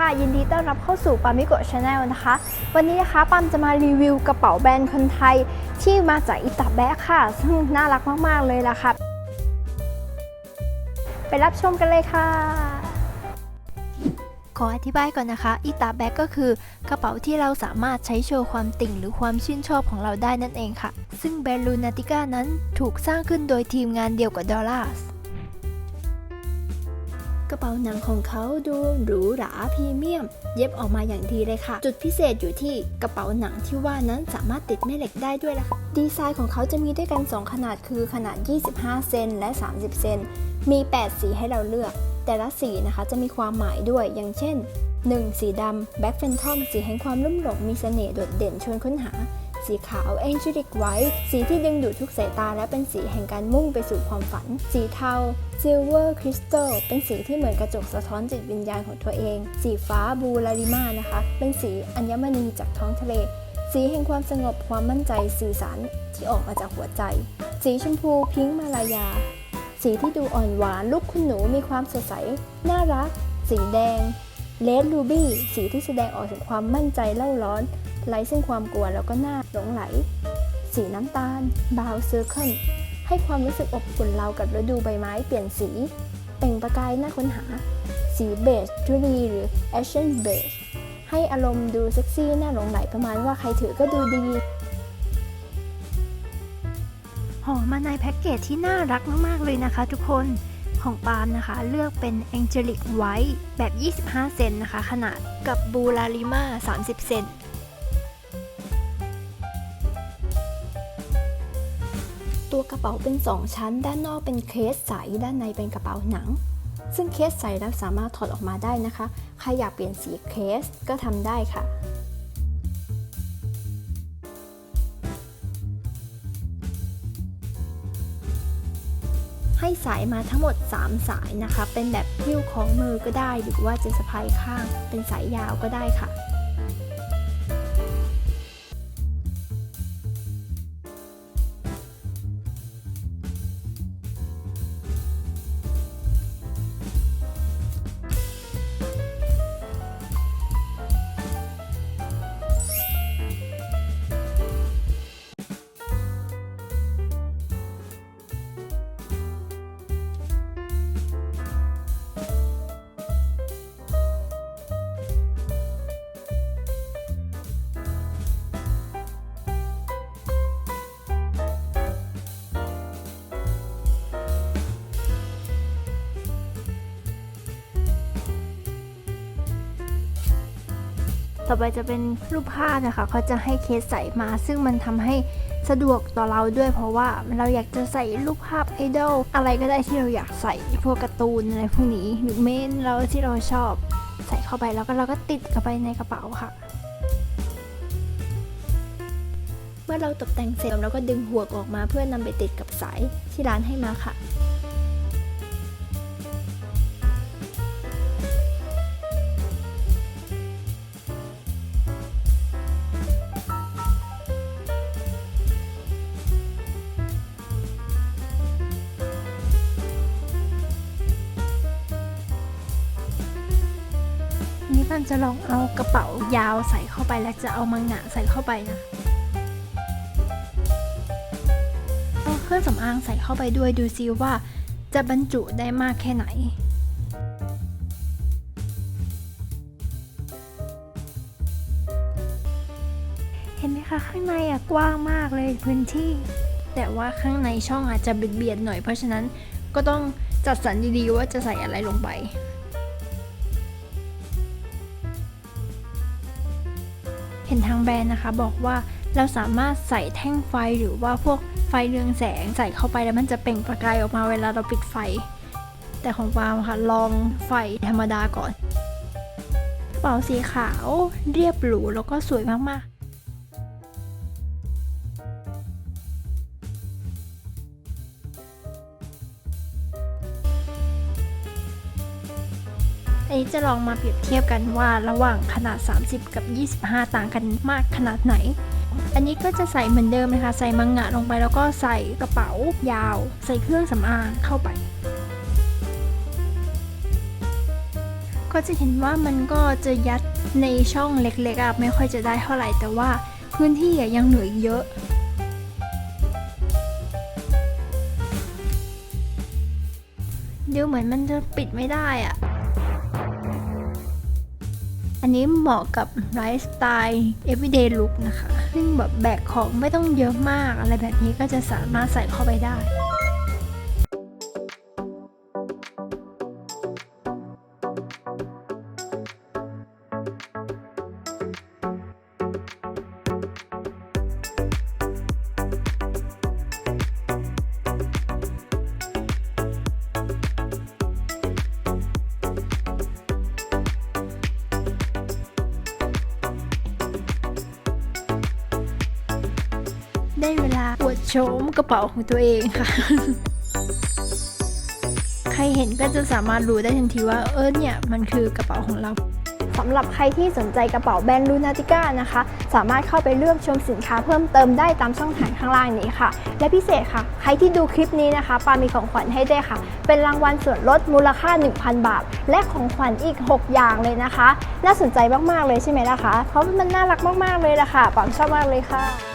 ค่ะ ยินดีต้อนรับเข้าสู่ปามิโกะชาแนลนะคะ วันนี้นะคะปัมจะมารีวิวกระเป๋าแบรนด์คนไทยที่มาจากอิตาแบะค่ะ ซึ่งน่ารักมาก ๆ เลยล่ะค่ะ ไปรับชมกันเลยค่ะ ขออธิบายก่อนนะคะ อิตาแบกก็คือกระเป๋าที่เราสามารถใช้โชว์ความติ่งหรือความชื่นชอบของเราได้นั่นเองค่ะ ซึ่งแบรนด์ลูนาติก้านั้นถูกสร้างขึ้นโดยทีมงานเดียวกับดอลลาร์ กระเป๋าหนังของเขาดูหรูหราพรีเมียม เย็บออกมาอย่างดีเลยค่ะ จุดพิเศษอยู่ที่กระเป๋าหนังที่ว่านั้นสามารถติดแม่เหล็กได้ด้วยล่ะค่ะดีไซน์ของเขาจะมีด้วยกัน 2 ขนาดคือขนาด 25 เซนและ 30 เซนมี 8 สีให้เราเลือก แต่ละสีนะคะจะมีความหมายด้วยอย่างเช่น 1. สีดำแบ็ k เฟนทอมสีแห่งความลุ่มหลงมีเสน่ห์โดดเด่นชวนค้นหา สีขาว Angelic White สีที่ดึงดูดทุกสายตาและเป็นสีแห่งการมุ่งไปสู่ความฝัน สีเทา Silver Crystal เป็นสีที่เหมือนกระจกสะท้อนจิตวิญญาณของตัวเอง สีฟ้าบูลาริมานะคะ เป็นสีอัญมณีจากท้องทะเล สีแห่งความสงบความมั่นใจสื่อสารที่ออกมาจากหัวใจ สีชมพูพิงค์มาลายา สีที่ดูอ่อนหวานลูกคุณหนูมีความสดใส น่ารัก สีแดงเลดรูบี้สีที่แสดงออกถึงความมั่นใจเล่าร้อน ไร้ซึ่งความกลัวแล้วก็หน่าหลงไหล สีน้ำตาล บาวเซอร์เคิลให้ความรู้สึกอบอุ่นเรากับฤดูใบไม้เปลี่ยนสี เป่งประกายน่าค้นหา สีเบจจูรีหรือแอชเชนเบจให้อารมณ์ดูเซ็กซี่น่าหลงไหลประมาณว่าใครถือก็ดูดีห่อมาในแพ็กเกจที่น่ารักมาก ๆ เลยนะคะทุกคนของปาล์มนะคะ เลือกเป็น Angelic White แบบ 25 เซนนะคะ ขนาดกับ b u l a r i m a 30 เซน ตัวกระเป๋าเป็น 2 ชั้น ด้านนอกเป็นเคสใส ด้านในเป็นกระเป๋าหนัง ซึ่งเคสใสแล้วสามารถถอดออกมาได้นะคะ ใครอยากเปลี่ยนสีเคสก็ทำได้ค่ะให้สายมาทั้งหมด 3 สายนะคะ เป็นแบบหิ้วของมือก็ได้ หรือว่าจะสะพายข้าง เป็นสายยาวก็ได้ค่ะ ต่อไปจะเป็นรูปภาพนะคะเขาจะให้เคสใส่มา ซึ่งมันทำให้สะดวกต่อเราด้วย เพราะว่าเราอยากจะใส่รูปภาพไอดอลอะไรก็ได้ที่เราอยากใส่พวกการ์ตูนอะไรพวกนี้หรือเมนเราที่เราชอบ ใส่เข้าไปแล้วก็เราก็ติดเข้าไปในกระเป๋าค่ะ เมื่อเราตกแต่งเสร็จเราก็ดึงหัวออกมาเพื่อนำไปติดกับสายที่ร้านให้มาค่ะ นี่มันจะลองเอากระเป๋ายาวใส่เข้าไปแล้วจะเอามังงะใส่เข้าไปนะเอาเครื่องสำอางใส่เข้าไปด้วยดูซิว่า จะบรรจุได้มากแค่ไหนเห็นไหมคะ ข้างในอะกว้างมากเลยพื้นที่ แต่ว่าข้างในช่องอาจจะเบียดๆหน่อยเพราะฉะนั้นก็ต้องจัดสรรดีๆว่าจะใส่อะไรลงไป เห็นทางแบรนด์นะคะ บอกว่าเราสามารถใส่แท่งไฟหรือว่าพวกไฟเรืองแสงใส่เข้าไปแล้วมันจะเปล่งประกายออกมาเวลาเราปิดไฟ แต่ของฟาล์มค่ะลองไฟธรรมดาก่อนกระเป๋าสีขาวเรียบหรูแล้วก็สวยมากๆ อันนี้จะลองมาเปรียบเทียบกันว่าระหว่างขนาด 30 กับ 25 ต่างกันมากขนาดไหน อันนี้ก็จะใส่เหมือนเดิมนะคะ ใส่มังงะลงไปแล้วก็ใส่กระเป๋ายาว ใส่เครื่องสำอางเข้าไป ก็จะเห็นว่ามันก็จะยัดในช่องเล็กๆอะไม่ค่อยจะได้เท่าไหร่แต่ว่าพื้นที่ยังเหลืออีกเยอะดูเหมือนมันจะปิดไม่ได้อะ นนี้เหมาะกับไลฟ์สไตล์ everyday look นะคะ ซึ่งแบบแบกของไม่ต้องเยอะมากอะไรแบบนี้ก็จะสามารถใส่เข้าไปได้ ได้เวลาอวดโฉมกระเป๋าของตัวเองค่ะ ใครเห็นก็จะสามารถรู้ได้ทันทีว่าเออเนี่ยมันคือกระเป๋าของเราสำหรับใครที่สนใจกระเป๋าแบรนด์ลูนาติก้านะคะ สามารถเข้าไปเลือกชมสินค้าเพิ่มเติมได้ตามช่องทางข้างล่างนี้ค่ะ และพิเศษค่ะ ใครที่ดูคลิปนี้นะคะปามีของขวัญให้ด้วยค่ะ เป็นรางวัลส่วนลดมูลค่า 1,000 บาท และของขวัญอีก 6 อย่างเลยนะคะ น่าสนใจมาก ๆ เลยใช่ไหมล่ะคะ เพราะมันน่ารักมาก ๆ เลยล่ะค่ะปามชอบมากเลยค่ะ